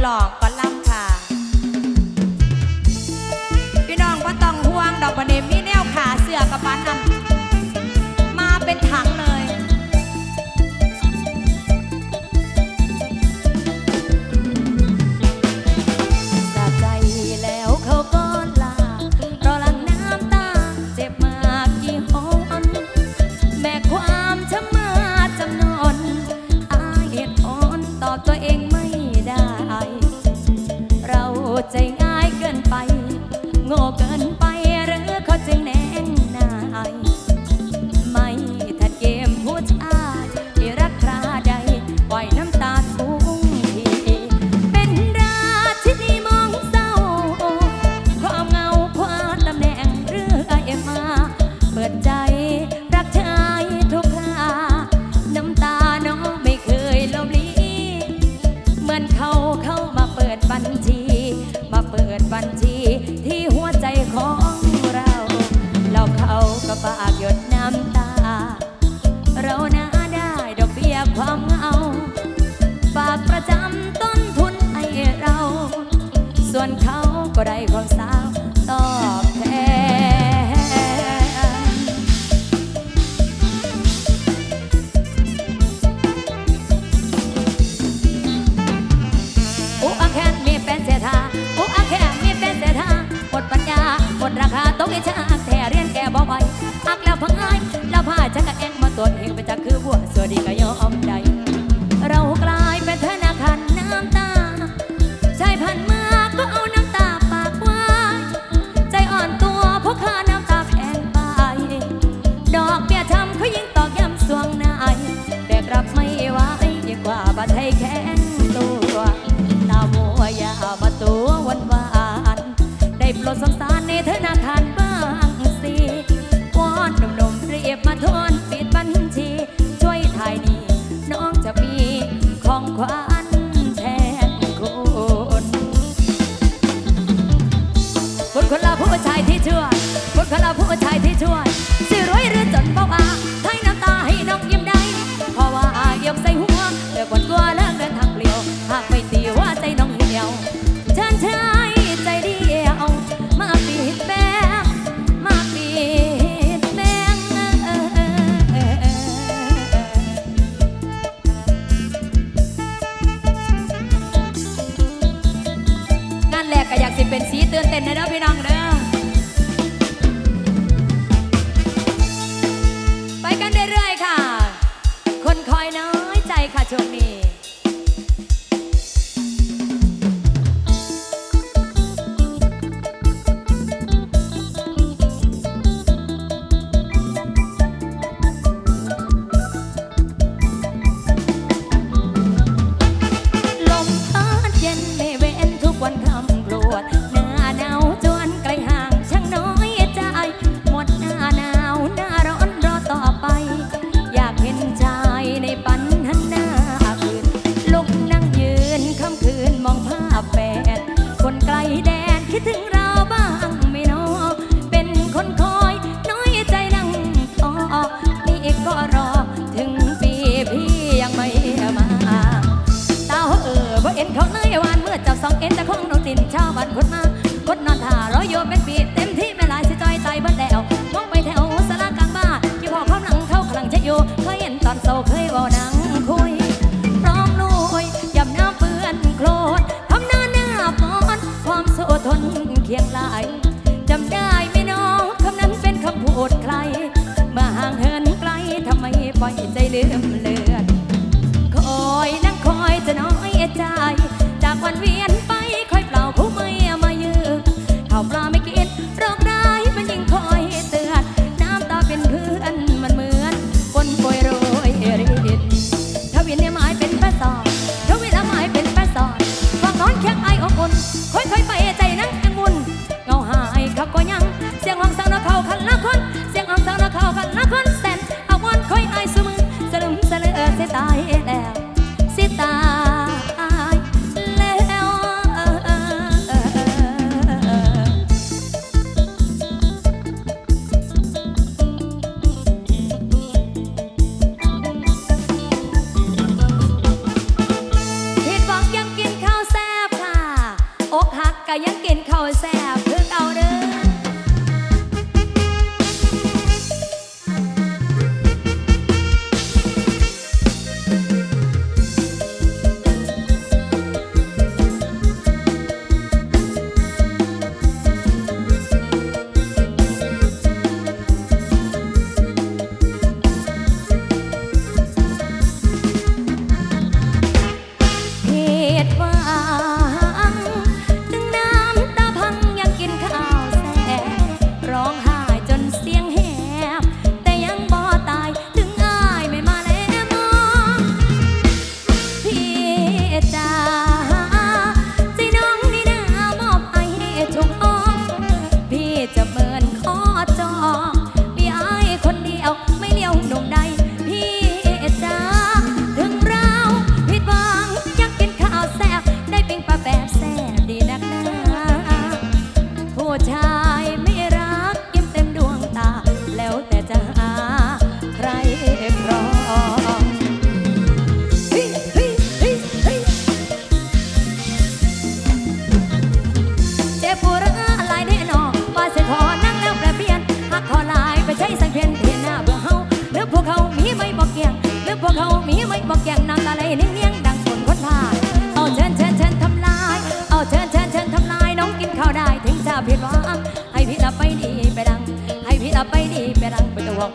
หลอกก ขวัแทนคน คนคนละผู้ชายที่ช่วคนคนละผู้ชายที่ช่วย องเอ็นตะคองนองตินชาวบ้านคน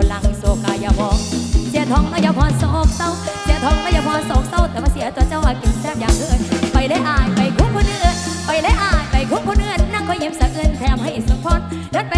คนลังโศกายาวอเสียทองแล้วอย่าพอโศกเศร้าเสียทองแล้วอย่าพอโศกเศร้าแต่ว่าเสียตัวเจ้าว่ากินแซ่บอย่างเอื่นไปได้อายไปคุ้มคนเอื่นไปได้อายไปคุ้มคนเอื่นนั่งคอยยิ้มสะเอื่นแถมให้สมพรรถไป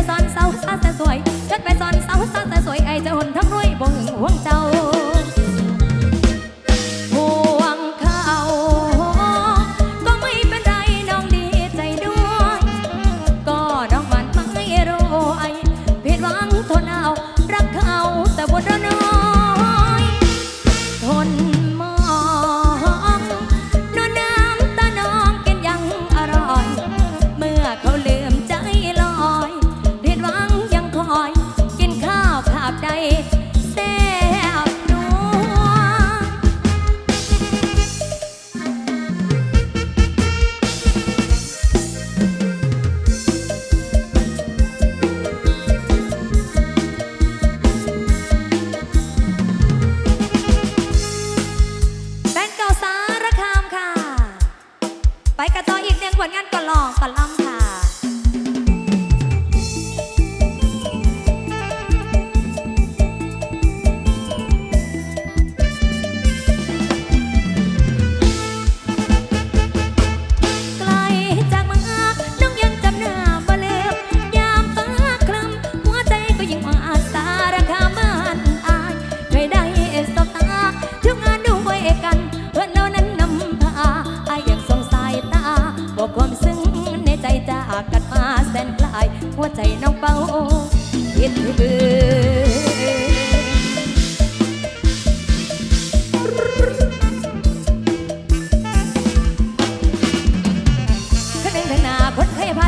ผลงานก่อนลองก่อนลำค่ะ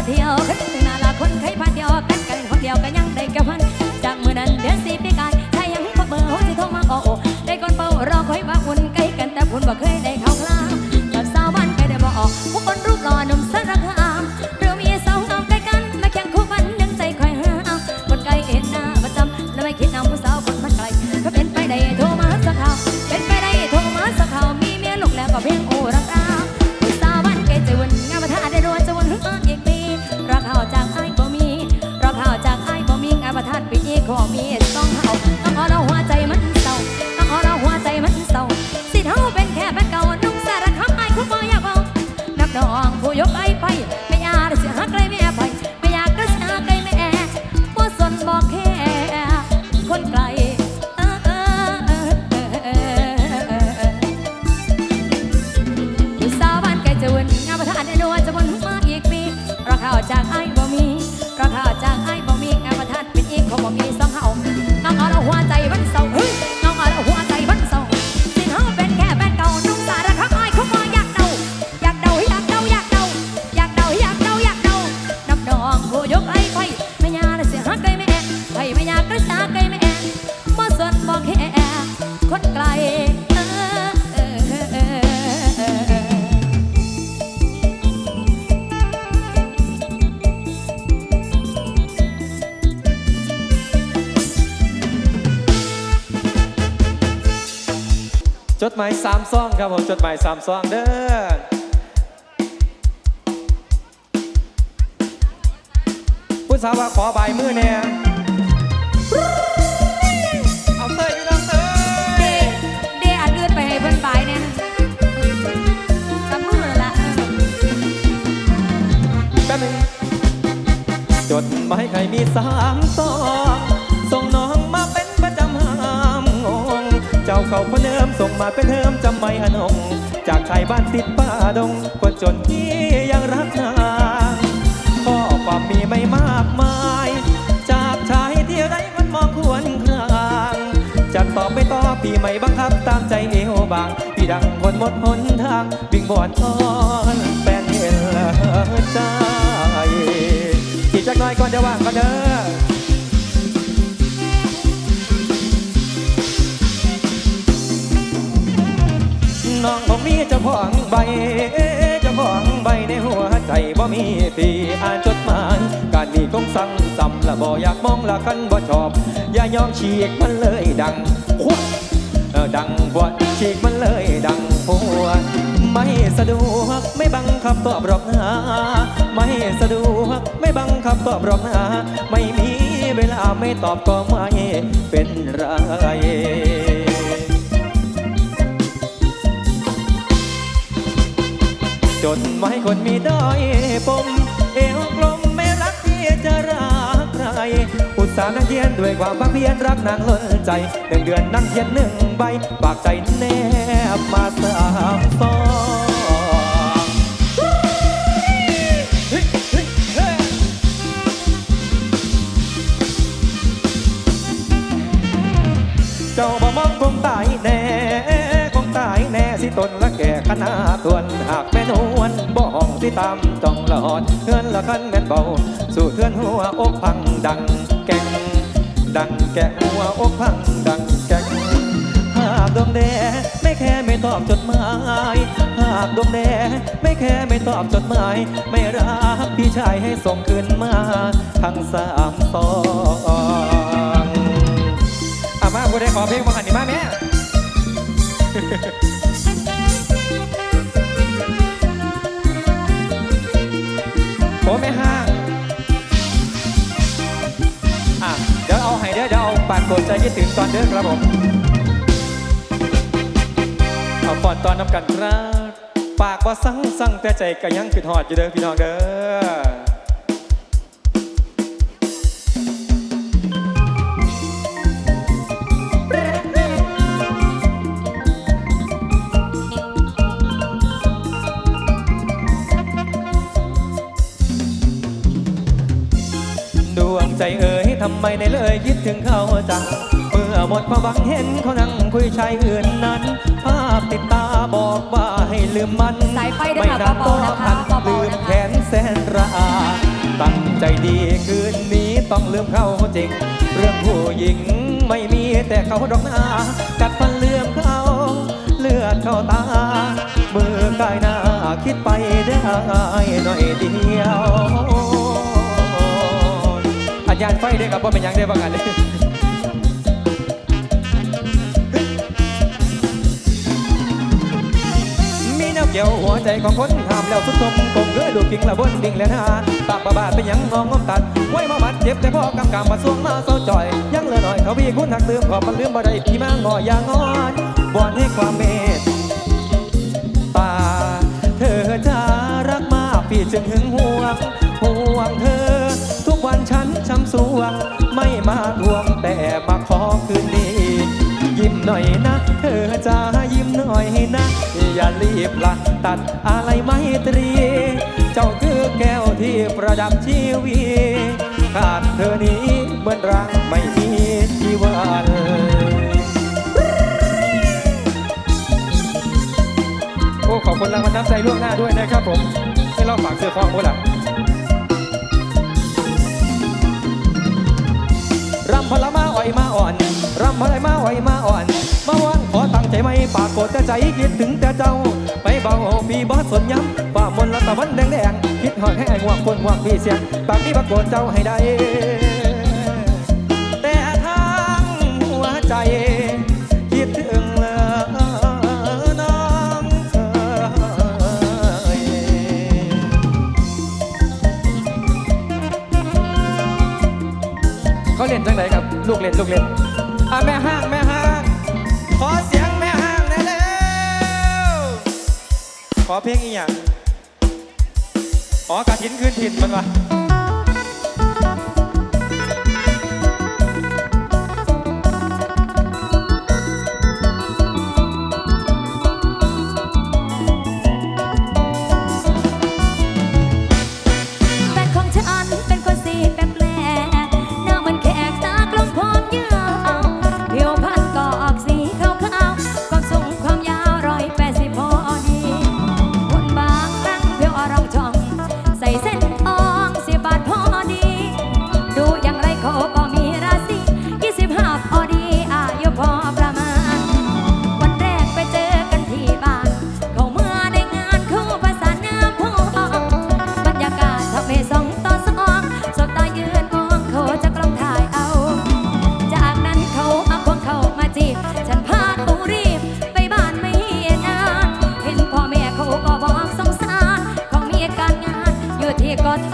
เคยพาเที่ยวคนหนึ่งทางหน้าละคนเคยพาเที่ยวกันกันคนเดียวกันยังได้แก่พันจากมือนั้นเดือนสี่ปีกายใครยังพบเบอร์หัวใจโทรมาก็โอ้ได้ก่อนเป่ารอคอยว่าอุ่นใกล้กันแต่พุ่นบ่เคยได้ จดหมายสามซองครับผมจดหมายสามซองเด้อผู้สาวว่าขอใบายมือเนี่ยเอาเตยพี่น้องเตเดยเดอัดเลือดไปให้เพิ่นบายเนี่ยกับมือละแป๊บหนึงจดหมายใครมีสามซองส่งน้องมาเป็นประจำห้ามงงเจ้าเขาคนเดิม ส่งมาเป็นเทิมจำไม่อนงจากชายบ้านติดป่าดงคนจนที่ยังรักนางข้อความมีไม่มากมาย จากชายที่ไร้มันมองควรครางจากต่อไปต่อปีใหม่บังคับตามใจเอวบางพี่ดังคนหมดหนทางวิ่งบอนทอนแฟนเห็นใจอีกจักน่อยก่อนจะว่างก็เด้อ มีเจ้าของใบ เจ้าของใบในหัวใจบ่มีปีอ่านจดหมายการมีคงสั่งซ้ำละบ่อยากมองละกันบ่ชอบ อย่ายอมฉีกมันเลยดังควักดังบวดฉีกมันเลยดังปวดไม่สะดวกไม่บังคับตอบรอกนะไม่สะดวกไม่บังคับตอบรอกนะไม่มีเวลาไม่ตอบก็ไม่เป็นไร จดหมายคนมีด้อยปมเอวกลมไม่รักที่จะรักใครอุตส่าห์นั่งเทียนด้วยความภาคเพียรรักนางล้นใจหนึ่งเดือนนั่งเทียนหนึ่งใบปากใจแนบมาสามซอง ตนละแก่ขนาตวนหากแม่นวลบ่ห้องสิตามจ้องละหอดเฮือนละคันแม่นเบา สู่เทือนหัวอกพังดังแก่งดังแก่หัวอกพังดังแก่งหากดวงแดไม่แค่ไม่ตอบจดหมาย หากดวงแดไม่แค่ไม่ตอบจดหมาย ไม่รักพี่ชายให้ส่งคืนมา ทั้งสามสองอามาผู้ใดขอเพลงมาหันนี่มาแม่ โอ้แม่ห้างอะเดี๋ยวเอาให้เด้อเดี๋ยวเอาปากกดใจคิดถึงตอนเด้อครับผมเอาปอนตอนน้ำกันครับปากว่าสั่งสั่งแต่ใจก็ยังคือหอดอยู่เด้อพี่น้องเด้อ ใจเอ๋ยทำไมในเลยคิดถึงเขาจังเมื่อหมดความหวังเห็นเขานั่งคุยชายอื่นนั้น ภาพติดตาบอกว่าให้ลืมมันสายไฟด้วยไม่ค่ะนานเบาๆนะคะก็เบาๆลืมนะคะแขนแสนระอาตั้งใจดีคืนนี้ต้องลืมเขาจริง เรื่องผู้หญิงไม่มีแต่เขาดอกหน้า กัดฟันเลื่อมเขาเลือดเข้าตามือกายหน้าคิดไปได้หน่อยเดียวอั ญาณไฟด้วยครับว่าเป็นยังได้บ้างกันเลยมีแนวเกี่ยวหัวใจของคนทำแล้วสุดทมคงเกือดูกิ่งละบนดิ่งและนาปากประบาดเป็นยังงองงอมตัดไว้มาบัดเจ็บแต่พ่อกำกำมาสวงมาเศร้าจ่อย ยังเหลือหน่อยเขาพี่คุณหักลืมขอบมันลืมบ่ได้พี่มางออย่างงอนบอนให้ความเมตตาเธอจะรักมากพี่จึงหึงห่วงห่วงเธอ วง ไม่มาทวงแต่มาขอคืนดี ยิ้มหน่อยนะ เธอจะยิ้มหน่อยนะ อย่ารีบละตัดอะไรไม่ตรี เจ้าคือแก้วที่ประดับชีวิตขาดเธอนี้เหมือนรังไม่มีชีวันโอ้ขอบคุณรางวัลน้ำใจล่วงหน้าด้วยนะครับผมให้เราฝากเสื้อคล้องด้วยล่ะ รำพลมาอ่อยมาอ่อน รำพลมาอ่อยมาอ่อน มาวันขอตั้งใจไม่ปากโกดแต่ใจคิดถึงแต่เจ้า ไปเบาพี่บอสสนย้ำป่ามนละตะวันแดงแดงคิดหอดให้ไอ้หวกคนหวกพี่เสียงปากพี่ปากโกดเจ้าให้ได้ แต่ทางหัวใจ เล่นจังไหนครับลูกเล่นลูกเล่นอะแม่ห้างแม่ห้าง ขอเสียงแม่ห้างหน่อยเร็วขอเพลงอีกอย่างอ๋อกระถินคืนถิ่นมันวะ got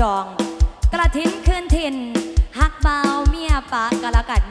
จอง กระถินคืนถิ่นหักเบาเมียปากกะละกัด